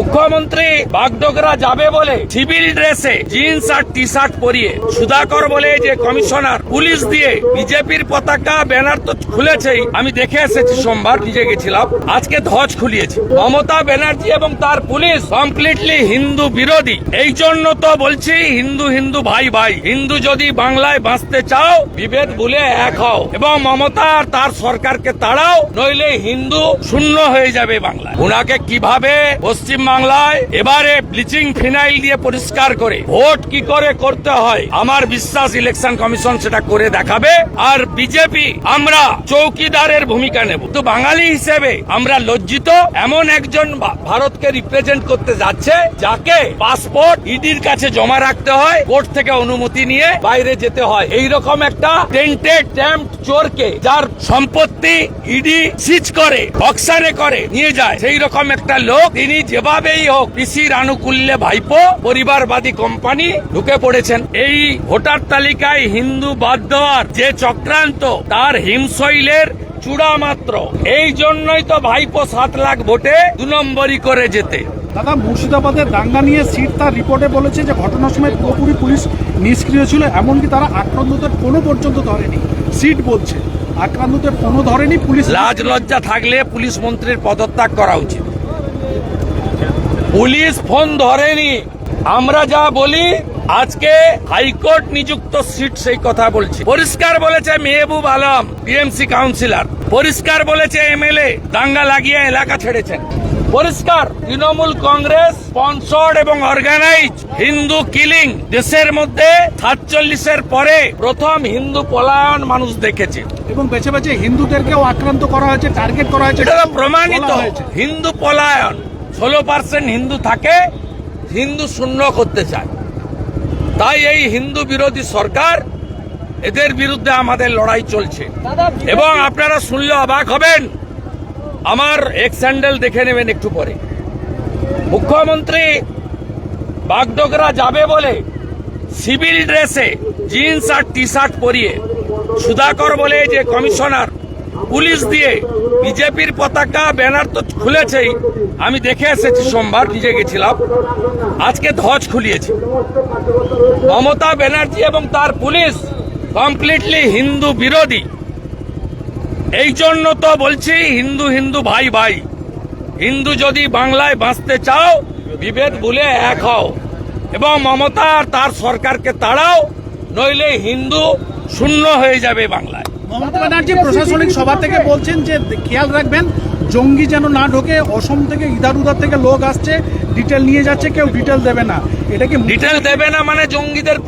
মুখ্যমন্ত্রী বাগডোগরা যাবে বলে সিভিল ড্রেসে জিন্স আর টি শার্ট পরিয়ে। সুধাকর বলে যে কমিশনার পুলিশ দিয়ে বিজেপির পতাকা, ব্যানার তো খুলেছেই। আমি দেখে এসেছি সোমবার নিজে গেছিলাম। আজকে ধ্বজ খুলিয়েছে। মমতা ব্যানার্জি এবং তার পুলিশ কমপ্লিটলি হিন্দু বিরোধী। এই জন্য তো বলছি হিন্দু হিন্দু ভাই ভাই। হিন্দু যদি বাংলায় বাঁচতে চাও, বিভেদ ভুলে এক হও। এবং মমতা আর তার সরকারকে তাড়াও, নইলে হিন্দু শূন্য হয়ে যাবে বাংলায়। ওনাকে কীভাবে পশ্চিম বাংলায় এবারে ব্লিচিং ফিনাইল দিয়ে পরিষ্কার করে ভোট কি করে করতে হয়, আমার বিশ্বাস ইলেকশন কমিশন সেটা করে দেখাবে। আর বিজেপি, আমরা চৌকিদারের ভূমিকা নেব। তো বাঙালি হিসেবে আমরা লজ্জিত এমন একজন ভারতকে রিপ্রেজেন্ট করতে যাচ্ছে, যাকে পাসপোর্ট ইডির কাছে জমা রাখতে হয়, কোর্ট থেকে অনুমতি নিয়ে বাইরে যেতে হয়। এই রকম একটা টেন্টেড ট্যাম্প চোরকে যার সম্পত্তি ইডি সিজ করে অকশানে করে নিয়ে যায়। সেই রকম একটা লোক তিনি যেভাবেই হোক পিসির আনুকূল্যে ভাইপো পরিবারবাদী কোম্পানি ঢুকে পড়েছেন। এই ভোটার তালিকায় হিন্দু বাদ দেওয়ার যে চক্রান্ত তার হিমশৈলের চূড়া মাত্র। এই জন্যই তো ভাইপো সাত লাখ ভোটে দু নম্বরই করে যেতে। দাদা মুর্শিদাবাদের দাঙ্গা নিয়ে সিট তার রিপোর্টে বলেছে যে ঘটনার সময় পুরোপুরি পুলিশ নিষ্ক্রিয় ছিল এমনকি তারা আক্রান্তদের কোনো পর্যন্ত ধরেনি। সিট বলছে আক্রান্তদের কোনো ধরেনি পুলিশ লাজ লজ্জা থাকলে পুলিশ মন্ত্রীর পদত্যাগ করা উচিত। পুলিশ ফোন ধরেনি। আমরা যা বলি আজকে হাইকোর্ট নিযুক্ত সিট সেই কথা বলছি। পরিষ্কার বলেছে মেহবুব আলম টিএমসি কাউন্সিলর। পরিষ্কার বলেছে এমএলএ দাঙ্গা লাগিয়ে এলাকা ছেড়েছেন। পরিষ্কার তৃণমূল কংগ্রেস স্পন্সর্ড এবং অর্গানাইজ হিন্দু কিলিং দেশের মধ্যে সাতচল্লিশের পরে প্রথম হিন্দু পলায়ন মানুষ দেখেছে। এবং বেছে বেছে হিন্দুদেরকেও আক্রান্ত করা হয়েছে টার্গেট করা হয়েছে এটা প্রমাণিত। হয়েছে। হিন্দু পলায়ন। ষোলো পার্সেন্ট হিন্দু থাকে হিন্দু শূন্য করতে চায়। তাই এই হিন্দু বিরোধী সরকার এদের বিরুদ্ধে আমাদের লড়াই চলছে। এবং আপনারা শুনলে অবাক হবেন আমার এক্স স্যান্ডেল দেখে নেবেন একটু পরে। মুখ্যমন্ত্রী বাগডোগরা যাবে বলে সিভিল ড্রেসে জিন্স আর টি শার্ট পরিয়ে সুধাকর বলে যে কমিশনার পুলিশ দিয়ে বিজেপির পতাকা, ব্যানার তো খুলেছেই। আমি দেখে এসেছি সোমবার নিজে গেছিলাম। আজকে ধ্বজ খুলিয়েছে। মমতা ব্যানার্জি এবং তার পুলিশ কমপ্লিটলি হিন্দু বিরোধী। এই জন্য তো বলছি, হিন্দু হিন্দু ভাই ভাই, হিন্দু যদি বাংলায় বাঁচতে চাও, বিভেদ ভুলে এক হও। এবং মমতা আর তার সরকারকে তাড়াও, নইলে হিন্দু শূন্য হয়ে যাবে বাংলায়। মমতা ব্যানার্জি প্রশাসনিক সভা থেকে বলছেন যে খেয়াল রাখবেন, জঙ্গি যেন না ঢোকে, অসম থেকে ইদার উদার থেকে লোক আসছে ডিটেল নিয়ে যাচ্ছে, কেউ ডিটেল দেবে না। এটা কি ডিটেল দেবে না মানে জঙ্গিদের